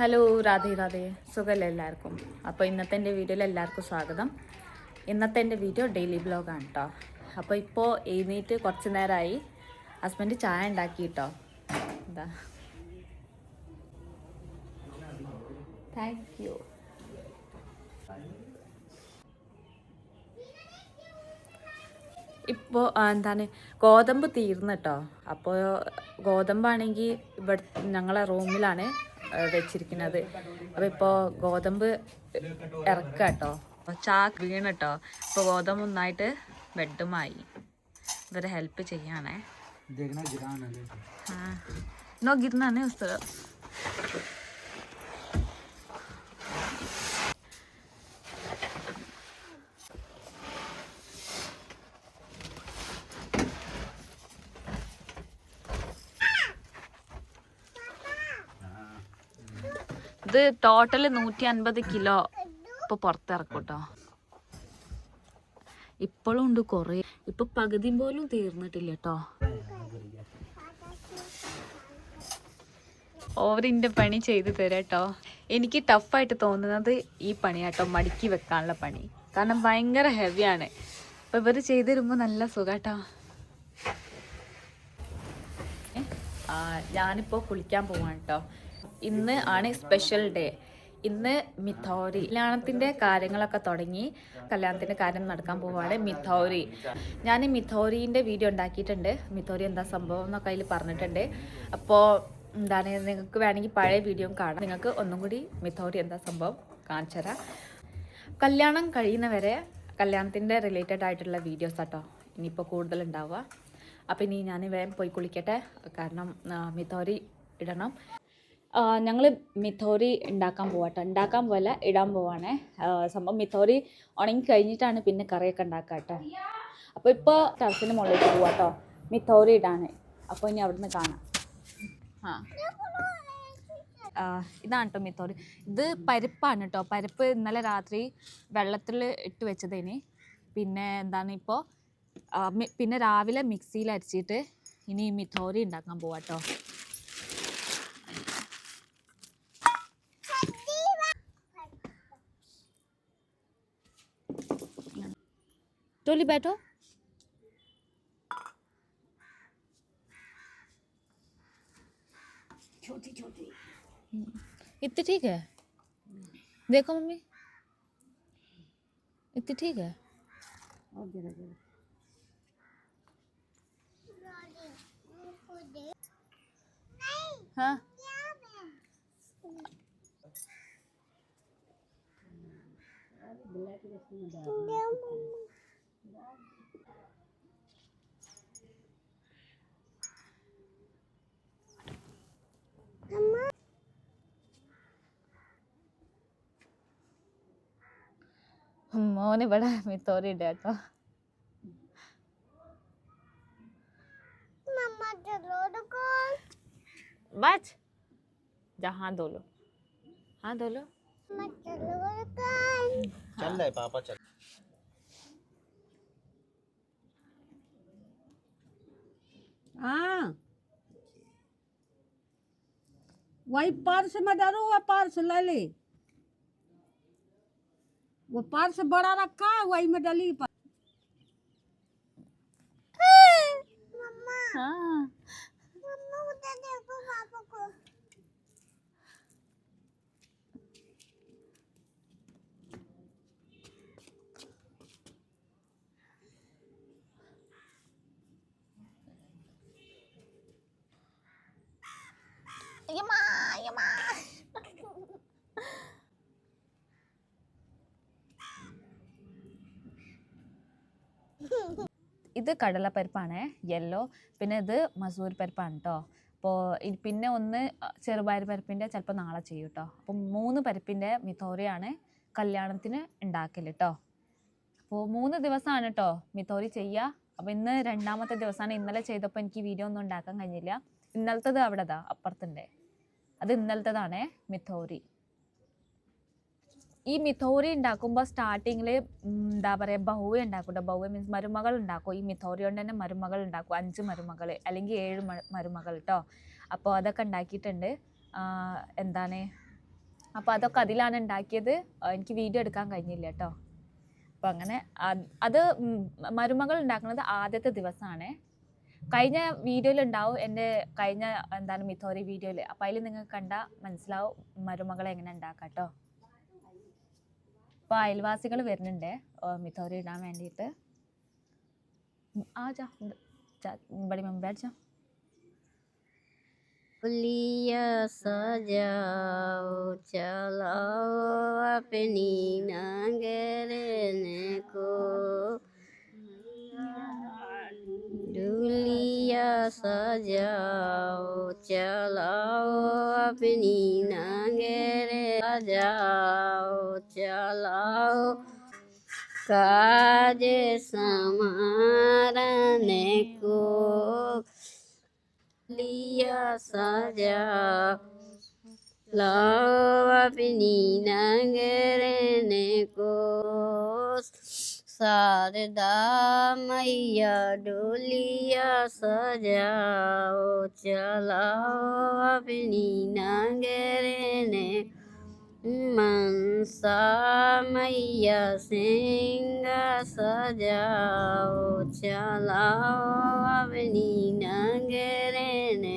Hello Radhe Radhe. സുഖമല്ല എല്ലാവർക്കും? അപ്പോൾ ഇന്നത്തെ എന്റെ വീഡിയോയിൽ എല്ലാവർക്കും സ്വാഗതം. ഇന്നത്തെ എന്റെ വീഡിയോ ഡെയിലി ബ്ലോഗാണ് കേട്ടോ. അപ്പോൾ ഇപ്പോൾ എഴുന്നേറ്റ് കുറച്ച് നേരമായി ഹസ്ബൻഡ് ചായ ഉണ്ടാക്കി കേട്ടോ. എന്താ? താങ്ക് യു ഇപ്പോൾ എന്താണ്? ഗോതമ്പ് തീർന്നിട്ടോ അപ്പോൾ ഗോതമ്പാണെങ്കിൽ ഇവിടെ ഞങ്ങളെ റൂമിലാണ്. വെച്ചിരിക്കുന്നത്. അപ്പൊ ഇപ്പോൾ ഗോതമ്പ് ഇറക്കുക കേട്ടോ ചാക്ക് വീണ് കേട്ടോ ഇപ്പൊ ഗോതമ്പ് ഒന്നായിട്ട് ബെഡുമായി. ഇവരെ ഹെൽപ്പ് ചെയ്യാണേ. ആ. നോ ഉസ്തകം ഇത് ടോട്ടൽ നൂറ്റി അൻപത് കിലോ. ഇപ്പൊ പുറത്തിറക്കും കേട്ടോ ഇപ്പോഴും ഉണ്ട് കുറേ. ഇപ്പൊ പകുതി പോലും തീർന്നിട്ടില്ല കേട്ടോ ഓവറിന്റെ പണി ചെയ്തു തരാം കേട്ടോ എനിക്ക് ടഫായിട്ട് തോന്നുന്നത് ഈ പണിയാട്ടോ മടക്കി വെക്കാനുള്ള പണി. കാരണം ഭയങ്കര ഹെവിയാണ് അപ്പോൾ ഇവർ ചെയ്ത് തരുമ്പോൾ നല്ല സുഖാട്ടോ. ആ ഞാനിപ്പോൾ കുളിക്കാൻ പോവാണ് ഇന്ന് ആണ് സ്പെഷ്യൽ ഡേ ഇന്ന് മിഥോരി കല്യാണത്തിന്റെ കാര്യങ്ങളൊക്കെ തുടങ്ങി കല്യാണത്തിന്റെ കാര്യം നടക്കാൻ പോവാണ് മിഥോരി. ഞാൻ മിഥോരീന്റെ വീഡിയോ ഉണ്ടാക്കിയിട്ടുണ്ട്. മിഥോരി എന്താ സംഭവം എന്നൊക്കെ അതിൽ പറഞ്ഞിട്ടുണ്ട്. അപ്പോൾ എന്താണ് നിങ്ങൾക്ക് വേണമെങ്കിൽ പഴയ വീഡിയോ കാണാം. നിങ്ങൾക്ക് ഒന്നും കൂടി മിഥോരി എന്താ സംഭവം കാണിച്ചു തരാം. കല്യാണം കഴിയുന്നവരെ കല്യാണത്തിന്റെ റിലേറ്റഡ് ആയിട്ടുള്ള വീഡിയോസ് കേട്ടോ ഇനിയിപ്പോൾ കൂടുതൽ ഉണ്ടാവുക. അപ്പോൾ ഇനി ഞാൻ വേഗം പോയി കുളിക്കട്ടെ. കാരണം മിഥോരി ഇടണം. ഞങ്ങൾ മിഥോരി ഉണ്ടാക്കാൻ പോവാട്ടോ. ഉണ്ടാക്കാൻ പോലെ ഇടാൻ പോവാണേ. സംഭവം മിഥോരി ഉണങ്ങി കഴിഞ്ഞിട്ടാണ് പിന്നെ കറിയൊക്കെ ഉണ്ടാക്കുക കേട്ടോ അപ്പോൾ ഇപ്പോൾ ടർഫിന് മുകളിലേക്ക് പോവാട്ടോ. മിഥോരി ഇടാണ് അപ്പോൾ ഇനി അവിടുന്ന് കാണാം. ആ. ഇതാണ് കേട്ടോ മിത്തോറി ഇത് പരിപ്പാണ് കേട്ടോ പരിപ്പ് ഇന്നലെ രാത്രി വെള്ളത്തിൽ ഇട്ട് വെച്ചതിന്. പിന്നെ എന്താണ് ഇപ്പോൾ പിന്നെ രാവിലെ മിക്സിയിൽ അരച്ചിട്ട് ഇനി മിഥോറി ഉണ്ടാക്കാൻ പോവാട്ടോ. टोली बैठो। छोटी छोटी। इतनी ठीक है? देखो मम्मी। इतनी ठीक है? और हाँ। മോന് ഇവിടെ മിത്തോറി ഇട കേട്ടോ बच जा हाथ धो लो हाथ धो लो चल रहे पापा चल हाँ। वही पर्स में डरू वो पर्स ले ले। वो पर्स बड़ा रखा है, वही में डली। पर ഇത് കടലപ്പരിപ്പാണ് യെല്ലോ പിന്നെ ഇത് മസൂർ പരിപ്പാണ് കേട്ടോ അപ്പോൾ പിന്നെ ഒന്ന് ചെറുപയർ പരിപ്പിന്റെ ചിലപ്പോൾ നാളെ ചെയ്യും കേട്ടോ അപ്പോൾ മൂന്ന് പരിപ്പിന്റെ മിത്തോറിയാണ് കല്യാണത്തിന് ഉണ്ടാക്കൽ കേട്ടോ അപ്പോൾ മൂന്ന് ദിവസമാണ് കേട്ടോ മിത്തോറി ചെയ്യുക അപ്പോൾ ഇന്ന് രണ്ടാമത്തെ ദിവസമാണ് ഇന്നലെ ചെയ്തപ്പോൾ എനിക്ക് വീഡിയോ ഒന്നും ഉണ്ടാക്കാൻ കഴിഞ്ഞില്ല. ഇന്നലത്തത് അവിടെതാ അപ്പുറത്തുണ്ട്. അത് ഇന്നലത്തതാണേ മിത്തോറി ഈ മിഥോറി ഉണ്ടാക്കുമ്പോൾ സ്റ്റാർട്ടിങ്ങിൽ എന്താ പറയുക ബഹുവ ഉണ്ടാക്കും ബഹുവ മീൻസ് മരുമകൾ ഉണ്ടാക്കും. ഈ മിഥോറി കൊണ്ട് തന്നെ മരുമകൾ ഉണ്ടാക്കും. അഞ്ച് മരുമകൾ അല്ലെങ്കിൽ ഏഴ് മരുമകൾ കേട്ടോ അപ്പോൾ അതൊക്കെ ഉണ്ടാക്കിയിട്ടുണ്ട്. എന്താണ്? അപ്പോൾ അതൊക്കെ അതിലാണ് ഉണ്ടാക്കിയത്. എനിക്ക് വീഡിയോ എടുക്കാൻ കഴിഞ്ഞില്ല കേട്ടോ അപ്പോൾ അങ്ങനെ അത് മരുമകൾ ഉണ്ടാക്കുന്നത് ആദ്യത്തെ ദിവസമാണ്. കഴിഞ്ഞ വീഡിയോയിൽ ഉണ്ടാവും എന്റെ കഴിഞ്ഞ എന്താണ് മിഥോറി വീഡിയോയിൽ. അപ്പോൾ അതിൽ നിങ്ങൾക്ക് കണ്ടാൽ മനസ്സിലാവും മരുമകളെ എങ്ങനെ ഉണ്ടാക്കാം കേട്ടോ അപ്പോൾ അയൽവാസികൾ വരുന്നുണ്ട് ആ, മിഥോറി ഇടാൻ വേണ്ടിയിട്ട് ഉം, ആ ജാ ഇത്, ജാ, बड़ी मम्मी बैठ जा लिया सजाओ चलाओ अपनी नांगरने को सजाओ, चलाओ, अपनी नांगरे सजाओ चलाओ। काज समारने को लिया सजा लाओ अपनी नगरने को। શારદા મૈયા ડોલિયા સજાઓ ચલાઓ આપની નાગરે ને મનસા મૈયા સિંગા સજાઓ ચલાઓ આપની નાગરે ને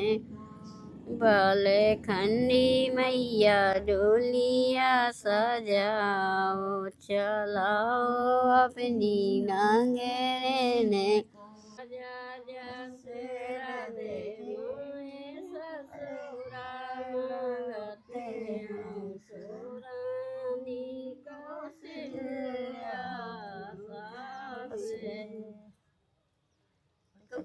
Balekhani maya dulia saja. Chalau apni nangere nek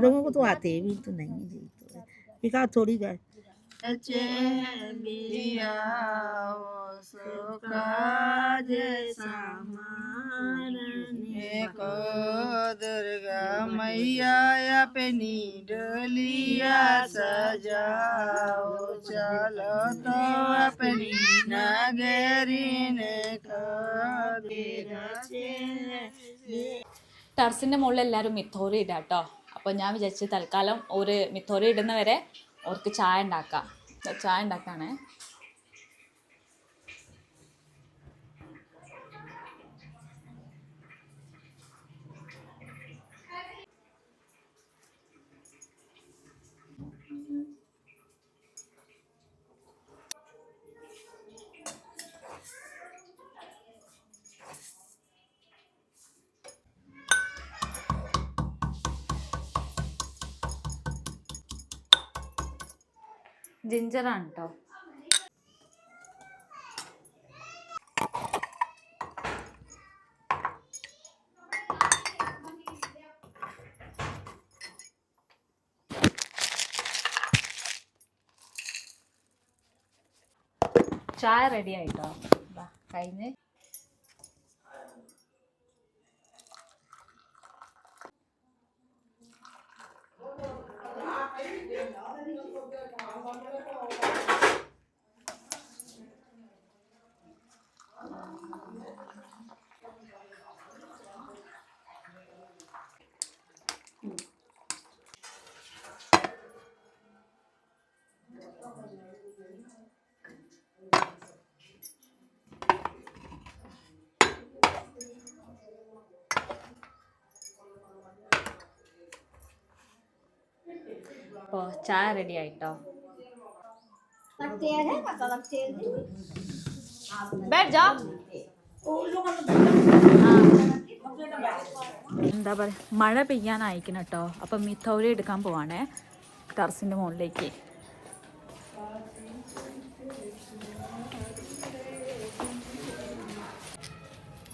हम लोगों को तो आते भी तो नहीं है जी तो एक आध थोड़ी गाय एको दुर्गा मैया अपनी डोलिया सजाओ चलो तो अपनी नगरीने को ടെറസിൻ്റെ മുകളിൽ എല്ലാവരും മിത്തോറി ഇടാം കേട്ടോ അപ്പോൾ ഞാൻ വിചാരിച്ചു തൽക്കാലം ഒരു മിത്തോറി ഇടുന്നവരെ അവർക്ക് ചായ ഉണ്ടാക്കാം. ചായ ഉണ്ടാക്കാണേ. ജിഞ്ചറാണ് കേട്ടോ ചായ റെഡി ആയിട്ടോ? കഴിഞ്ഞ്. അപ്പോൾ ചായ റെഡി ആയിട്ടോ बैठ जाओ എന്താ പറയുക മഴ പെയ്യാനായിക്കണം കേട്ടോ അപ്പം മിഥൗരി എടുക്കാൻ പോവാണേ ടെറസിൻ്റെ മുകളിലേക്ക്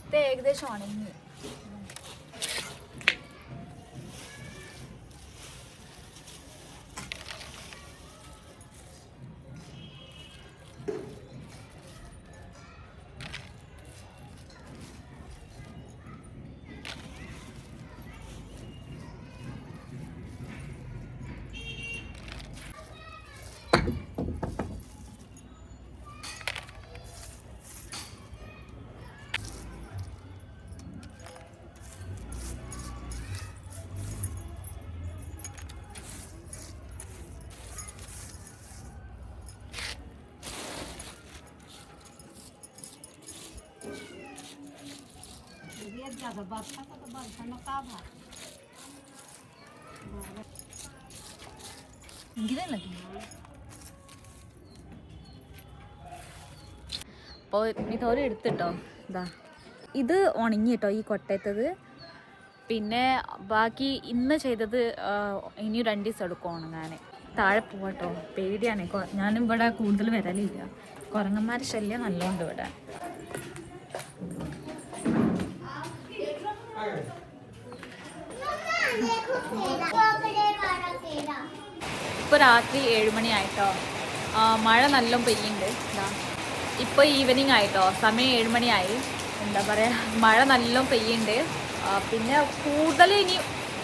ഇത് ഏകദേശം ഉണങ്ങി ज्यादा बरसा का तो बरसा में का भा അപ്പോൾ മിഥോര എടുത്തിട്ടോ ഇതാ ഇത് ഉണങ്ങി കേട്ടോ ഈ കൊട്ടയത്തത് പിന്നെ ബാക്കി ഇന്ന് ചെയ്തത് ആ, ഇനി രണ്ട് ദിവസം എടുക്കും ഉണങ്ങാൻ താഴെ പോവാട്ടോ പേടിയാണ് കൊ- ഞാനും ഇവിടെ കൂടുതൽ വരലില്ല കുരങ്ങന്മാരുടെ ശല്യം നല്ലോണ്ട് ഇവിടെ ഇപ്പോൾ രാത്രി ഏഴുമണി ആയിട്ടോ? ആ, മഴ നല്ല പെയ്യുന്നുണ്ട് എന്താ ഇപ്പോൾ ഈവനിങ് ആയിട്ടോ? സമയം ഏഴുമണിയായി എന്താ പറയുക മഴ നല്ല പെയ്യുന്നുണ്ട് ആ, പിന്നെ കൂടുതൽ ഇനി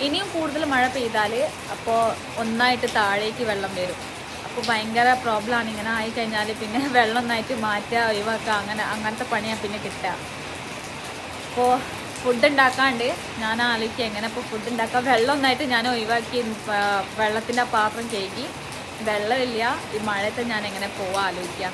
ഇനിയും കൂടുതൽ മഴ പെയ്താൽ അപ്പോൾ ഒന്നായിട്ട് താഴേക്ക് വെള്ളം വരും. അപ്പോൾ ഭയങ്കര പ്രോബ്ലം ആണ്. ഇങ്ങനെ ആയി കഴിഞ്ഞാൽ പിന്നെ വെള്ളം ഒന്നായിട്ട് മാറ്റുക ഒഴിവാക്കുക അങ്ങനെ അങ്ങനത്തെ പണിയാണ് പിന്നെ കിട്ടുക അപ്പോൾ ഫുഡ് ഉണ്ടാക്കാണ്ട് ഞാൻ ആലോചിക്കുക എങ്ങനെ ഇപ്പോൾ ഫുഡ് ഉണ്ടാക്കാം വെള്ളം ഒന്നായിട്ട് ഞാൻ ഒഴിവാക്കി വെള്ളത്തിന്റെ പാത്രം കയറ്റി വെള്ളമില്ല ഈ മഴയത്ത് ഞാൻ എങ്ങനെ പോവാം ആലോചിക്കാം.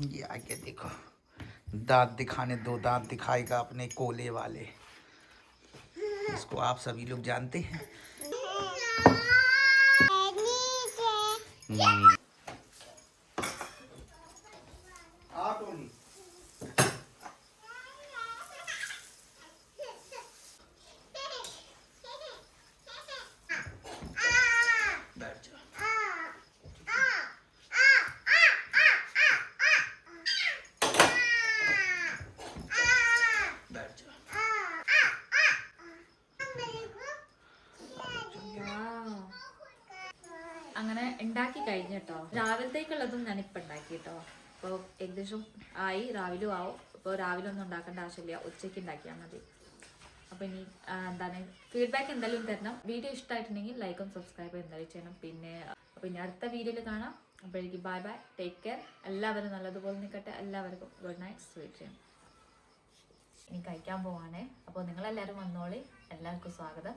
ये आगे देखो। दांत दिखाने दो दांत दिखाएगा अपने कोले वाले। इसको आप सभी लोग जानते हैं? കേട്ടോ. രാവിലത്തേക്കുള്ളതും ഞാൻ ഇപ്പം ഉണ്ടാക്കി കേട്ടോ. അപ്പോൾ ഏകദേശം ആയി രാവിലെ ആവും. അപ്പൊ രാവിലെ ഒന്നും ഉണ്ടാക്കേണ്ട ആവശ്യമില്ല. ഉച്ചയ്ക്ക് ഉണ്ടാക്കിയാൽ മതി. അപ്പോൾ ഇനി എന്താണ് ഫീഡ്ബാക്ക് എന്തായാലും തരണം. വീഡിയോ ഇഷ്ടമായിട്ടുണ്ടെങ്കിൽ ലൈക്കും സബ്സ്ക്രൈബും എന്തായാലും ചെയ്യണം. പിന്നെ അപ്പോൾ ഇനി അടുത്ത വീഡിയോയിൽ കാണാം. അപ്പോഴേക്ക് ബൈ ബൈ ടേക്ക് കെയർ എല്ലാവരും നല്ലതുപോലെ നിൽക്കട്ടെ. എല്ലാവർക്കും ഗുഡ് നൈറ്റ് സ്വീറ്റ് ഡ്രീം ഇനി കഴിക്കാൻ പോവാണേ. അപ്പോൾ നിങ്ങളെല്ലാവരും വന്നോളി. എല്ലാവർക്കും സ്വാഗതം.